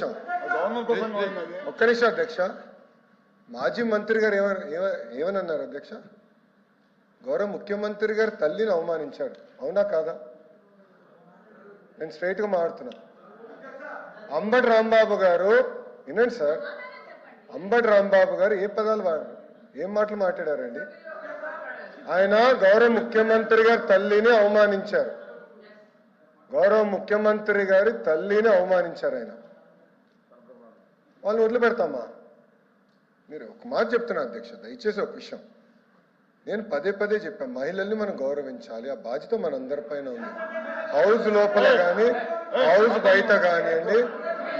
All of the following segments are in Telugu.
అది. ఒక్క నిమిషం అధ్యక్ష. మాజీ మంత్రి గారు ఏమ ఏమ- ఏమనన్నారు అధ్యక్ష? గౌరవ ముఖ్యమంత్రి గారు తల్లిని అవమానించారు. అవునా కాదా? నేను స్ట్రైట్గా మాట్లాడుతున్నా. అంబటి రాంబాబు గారు వినండి సార్. అంబటి రాంబాబు గారు ఏ పదాలు వాడారు ఏం మాటలు మాట్లాడారండి? ఆయన గౌరవ ముఖ్యమంత్రి గారి తల్లిని అవమానించారు. గౌరవ ముఖ్యమంత్రి గారి తల్లిని అవమానించారు ఆయన. వాళ్ళని వదిలిపెడతామా? మీరు ఒక మాట చెప్తున్నా అధ్యక్ష దయచేసి ఒక విషయం. నేను పదే పదే చెప్పాను మహిళల్ని మనం గౌరవించాలి ఆ బాధ్యత మనందరి పైన ఉంది. హౌస్ లోపల కానీ హౌస్ బయట కానివ్వండి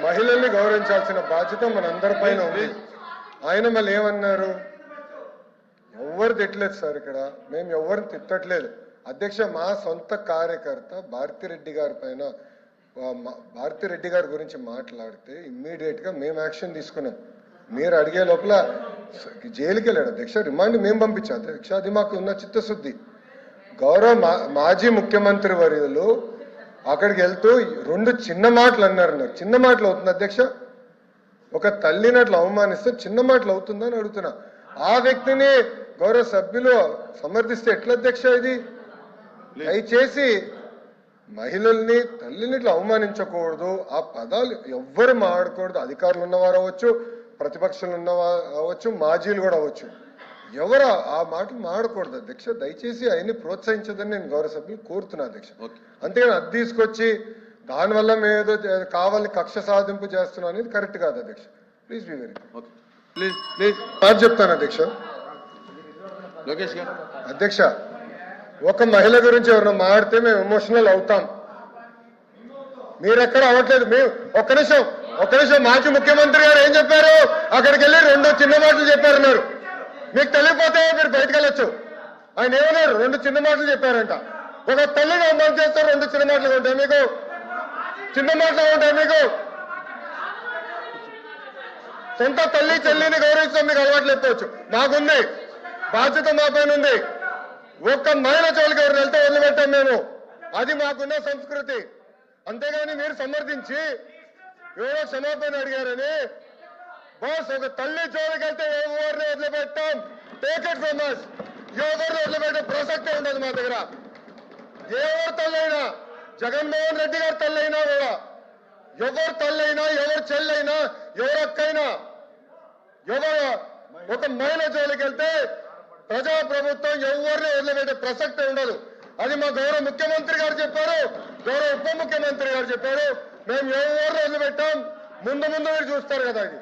మహిళల్ని గౌరవించాల్సిన బాధ్యత మనందరి పైన ఉంది. ఆయన మళ్ళీ ఏమన్నారు? ఎవ్వరు తిట్టలేదు సార్ ఇక్కడ మేము ఎవరిని తిట్టట్లేదు. అధ్యక్ష మా సొంత కార్యకర్త భారతిరెడ్డి గారి పైన ఆ, మా- భారతిరెడ్డి గారి గురించి మాట్లాడితే ఇమ్మీడియట్గా మేము యాక్షన్ తీసుకున్నాం. మీరు అడిగే లోపల జైలుకి వెళ్ళాడు. అధ్యక్ష రిమాండ్ మేము పంపించాం. అధ్యక్ష అది మాకు ఉన్న చిత్తశుద్ధి. గౌరవ మా- మాజీ ముఖ్యమంత్రి వర్యులు అక్కడికి వెళ్తూ రెండు చిన్న మాటలు అన్నారు నాకు. చిన్న మాటలు అవుతుంది అధ్యక్ష ఒక తల్లిని అట్లా అవమానిస్తే చిన్న మాటలు అవుతుందని అడుగుతున్నా. ఆ వ్యక్తిని గౌరవ సభ్యులు సమర్థిస్తే ఎట్లా అధ్యక్ష ఇది? దయచేసి మహిళల్ని తల్లిని ఇట్లా అవమానించకూడదు. ఆ పదాలు ఎవ్వరు మాడకూడదు అధికారులు ఉన్నవారు అవ్వచ్చు ప్రతిపక్షాలు ఉన్నవారు అవ్వచ్చు మాజీలు కూడా అవ్వచ్చు. ఎవరు ఆ- మాటలు మాడకూడదు అధ్యక్ష దయచేసి ఆయన్ని ప్రోత్సహించదని నేను గౌరవ సభ్యులు కోరుతున్నా అధ్యక్ష. అంతేగాని అది తీసుకొచ్చి దానివల్ల మేము ఏదో కావాలని కక్ష సాధింపు చేస్తున్నాం అనేది కరెక్ట్ కాదు అధ్యక్ష. Please be very please please. చెప్తాను అధ్యక్ష. లోకేష్ గారు. అధ్యక్ష ఒక మహిళ గురించి ఎవరైనా మాడితే మేము ఎమోషనల్ అవుతాం. మీరెక్కడ అవ్వట్లేదు? మేము ఒక్క నిమిషం ఒక్క నిమిషం. మాజీ ముఖ్యమంత్రి గారు ఏం చెప్పారు? అక్కడికి వెళ్ళి రెండు చిన్న మాటలు చెప్పారన్నారు. మీకు తెలియకపోతే మీరు బయటకు వెళ్ళొచ్చు. ఆయన ఏమన్నారు? రెండు చిన్న మాటలు చెప్పారంట. ఒక తల్లిని అవమానం చేస్తారు రెండు చిన్న మాటలు ఉంటాయి మీకు? చిన్న మాటలు ఉంటాయి మీకు? సొంత తల్లి చెల్లిని గౌరవించడం మీకు అలవాటు లేకపోవచ్చు. మాకుంది. బాధ్యత మా పైన ఉంది. ఒక్క మహిళ చోలికి ఎవరు వెళ్తే వదిలిపెట్టాం మేము? అది మాకున్న సంస్కృతి. అంతేగాని మీరు సమర్థించి ఎవరో క్షమాపణ అడిగారని బాస్ ఒక తల్లి జోలికి వెళ్తే ఎవరిని వదిలిపెట్టాం? టేక్ ఇట్ ఫ్రమ్ అస్ ఎవరిని వదిలిపెట్టే ప్రసక్తే ఉండదు మా దగ్గర. ఎవరు తల్లైనా జగన్మోహన్ రెడ్డి గారి తల్లైనా కూడా ఎవరు తల్లైనా ఎవరు చెల్లైనా ఎవరు అక్కైనా ఎవరు ఒక మహిళ జోలికి వెళ్తే ప్రజా ప్రభుత్వం ఎవరిని వదిలిపెట్టే ప్రసక్తి ఉండదు. అది మా గౌరవ ముఖ్యమంత్రి గారు చెప్పారు. గౌరవ ఉప ముఖ్యమంత్రి గారు చెప్పారు. మేము ఎవరిని వదిలిపెట్టాం? ముందు ముందు మీరు చూస్తారు కదా అది.